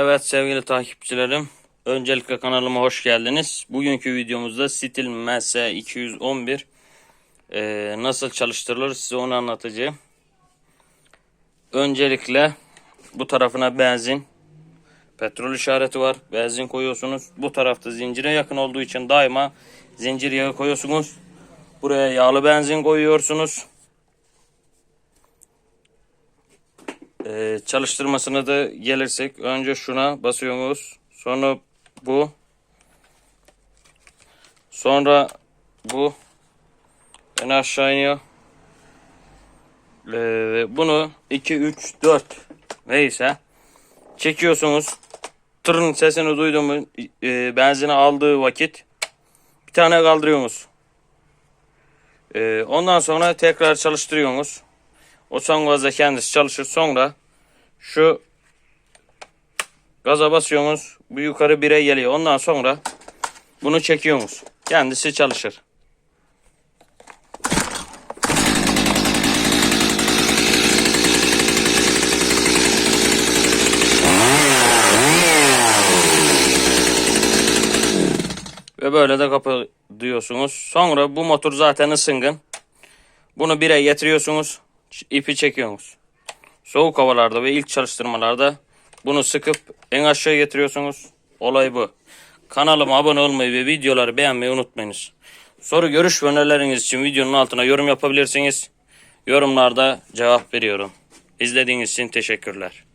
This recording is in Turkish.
Evet sevgili takipçilerim. Öncelikle kanalıma hoş geldiniz. Bugünkü videomuzda Stil MS211 e, nasıl çalıştırılır size onu anlatacağım. Öncelikle bu tarafına benzin, petrol işareti var. Benzin koyuyorsunuz. Bu tarafta zincire yakın olduğu için daima zincir yağı koyuyorsunuz. Buraya yağlı benzin koyuyorsunuz. Ee, çalıştırmasına da gelirsek önce şuna basıyoruz. Sonra bu. Sonra bu. En aşağı iniyor. Ee, bunu 2, 3, 4 neyse çekiyorsunuz. Tırın sesini duydun mu e, benzini aldığı vakit bir tane kaldırıyorsunuz. Ee, ondan sonra tekrar çalıştırıyorsunuz. O son gazda kendisi çalışır. Sonra şu gaza basıyorsunuz. Bu yukarı bire geliyor. Ondan sonra bunu çekiyorsunuz. Kendisi çalışır. Ve böyle de kapatıyorsunuz. Sonra bu motor zaten ısıngın. Bunu bire getiriyorsunuz. İpi çekiyorsunuz. Soğuk havalarda ve ilk çalıştırmalarda bunu sıkıp en aşağı getiriyorsunuz. Olay bu. Kanalıma abone olmayı ve videoları beğenmeyi unutmayınız. Soru görüş ve önerileriniz için videonun altına yorum yapabilirsiniz. Yorumlarda cevap veriyorum. İzlediğiniz için teşekkürler.